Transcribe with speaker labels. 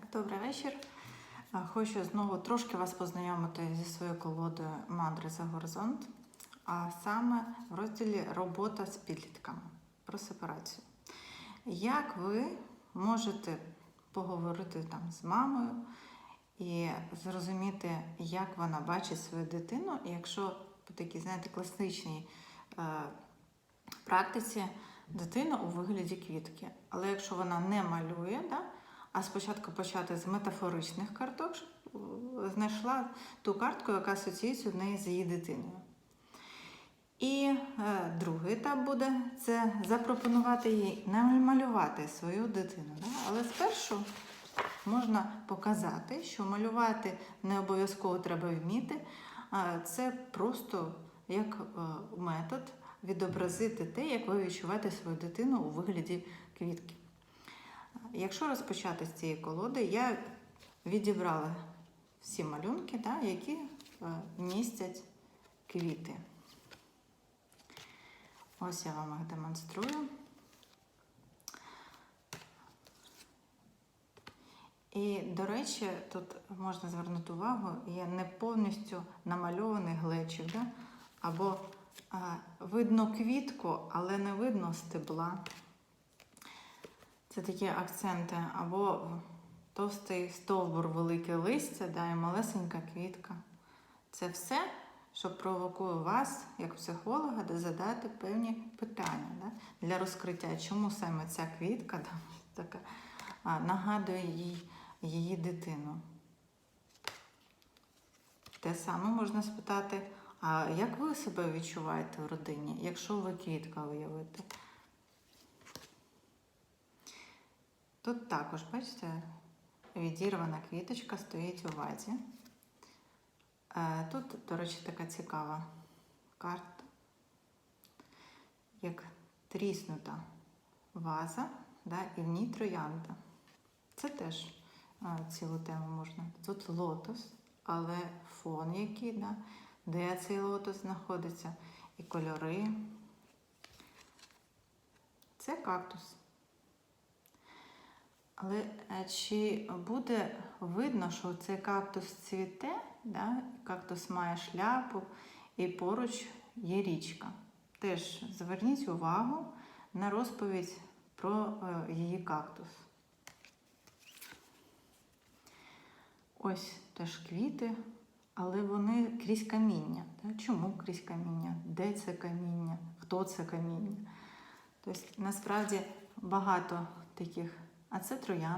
Speaker 1: Так, добрий вечір. Хочу знову трошки вас познайомити зі своєю колодою Мандри за горизонт, а саме в розділі Робота з підлітками про сепарацію. Як ви можете поговорити там з мамою і зрозуміти, як вона бачить свою дитину, якщо по такій, знаєте, класичній е, практиці дитина у вигляді квітки. Але якщо вона не малює, да, а спочатку почати з метафоричних карток, щоб е, знайшла ту картку, яка асоціюється в неї з її дитиною. І е, другий етап буде це запропонувати їй намалювати свою дитину. Да? Але спершу можна показати, що малювати не обов'язково треба вміти, це просто як е, метод відобразити те, як ви відчуваєте свою дитину у вигляді квітки. Якщо розпочати з цієї колоди, я відібрала всі малюнки, да, які е, містять квіти. Ось я вам їх демонструю. І, до речі, тут можна звернути увагу, є не повністю намальований глечик, да? або а, видно квітку, але не видно стебла. Це такі акценти, або товстий стовбур, велике листя, да, і малесенька квітка. Це все, що провокує вас, як психолога, де задати певні питання да, для розкриття, чому саме ця квітка да, така, а, нагадує їй її дитину. Те саме можна спитати, а як ви себе відчуваєте в родині, якщо ви квітка уявите? Тут також, бачите, відірвана квіточка стоїть у вазі. Е, Тут, до речі, така цікава карта, як тріснута ваза, да, і в ній троянда. Це теж цілу тему можна. Тут лотос, але фон який, да, де цей лотос знаходиться, і кольори. Це кактус. Але е, чи буде видно, що цей кактус цвіте, да? кактус має шляпу і поруч є річка. Теж зверніть увагу на розповідь про е, її кактус. Ось теж квіти, але вони крізь каміння. Чому крізь каміння? Де це каміння? Хто це каміння? Тобто насправді багато таких, а це троян.